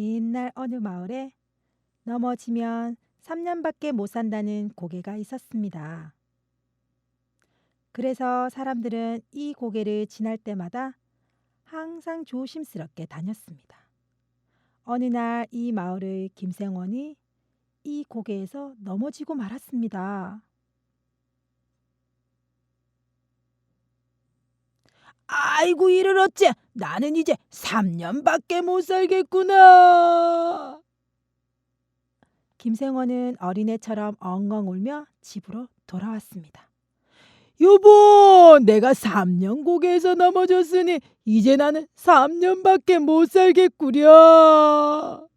옛날 어느 마을에 넘어지면 3년밖에 못 산다는 고개가 있었습니다. 그래서 사람들은 이 고개를 지날 때마다 항상 조심스럽게 다녔습니다. 어느 날 이 마을의 김생원이 이 고개에서 넘어지고 말았습니다. 아이고 이를 어째 나는 이제 3년밖에 못 살겠구나. 김생원은 어린애처럼 엉엉 울며 집으로 돌아왔습니다. 여보, 내가 3년 고개에서 넘어졌으니 이제 나는 3년밖에 못 살겠구려.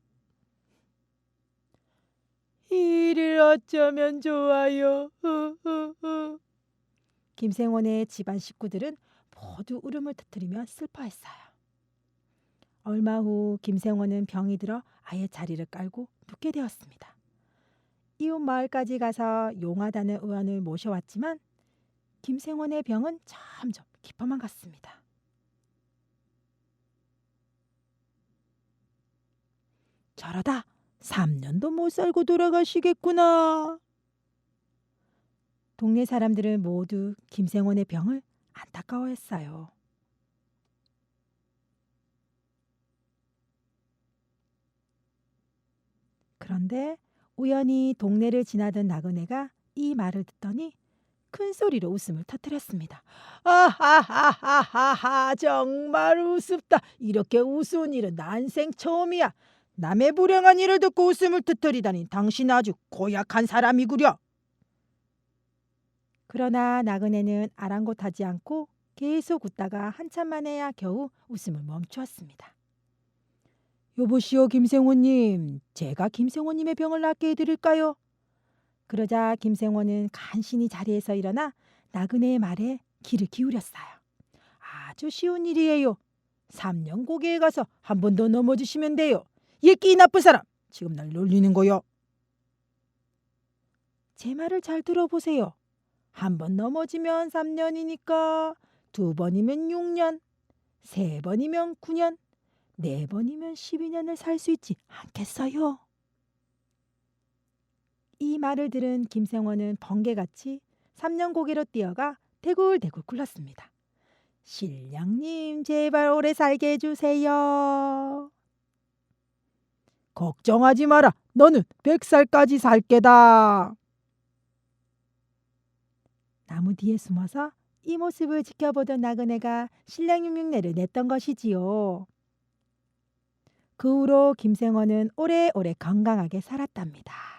이를 어쩌면 좋아요. 김생원의 집안 식구들은 모두 울음을 터뜨리며 슬퍼했어요. 얼마 후 김생원은 병이 들어 아예 자리를 깔고 눕게 되었습니다. 이웃 마을까지 가서 용하다는 의원을 모셔왔지만 김생원의 병은 점점 깊어만 갔습니다. 저러다 3년도 못 살고 돌아가시겠구나. 동네 사람들은 모두 김생원의 병을 안타까워했어요. 그런데 우연히 동네를 지나던 나그네가 이 말을 듣더니 큰 소리로 웃음을 터뜨렸습니다. 아하하하하하 정말 우습다. 이렇게 우스운 일은 난생 처음이야. 남의 불행한 일을 듣고 웃음을 터뜨리다니 당신 아주 고약한 사람이구려. 그러나 나그네는 아랑곳하지 않고 계속 웃다가 한참 만에야 겨우 웃음을 멈추었습니다. 여보시오 김생호님, 제가 김생호님의 병을 낫게 해드릴까요? 그러자 김생호는 간신히 자리에서 일어나 나그네의 말에 귀를 기울였어요. 아주 쉬운 일이에요. 3년 고개에 가서 한 번 더 넘어지시면 돼요. 얘끼 나쁜 사람, 지금 날 놀리는 거요. 제 말을 잘 들어보세요. 한 번 넘어지면 3년이니까 두 번이면 6년, 세 번이면 9년, 네 번이면 12년을 살 수 있지 않겠어요? 이 말을 들은 김생원은 번개같이 3년 고개로 뛰어가 대굴대굴 굴렀습니다. 신령님 제발 오래 살게 해주세요. 걱정하지 마라. 너는 100살까지 살 게다. 나무 뒤에 숨어서 이 모습을 지켜보던 나그네가 신랑 흉흉내를 냈던 것이지요. 그 후로 김생원은 오래오래 건강하게 살았답니다.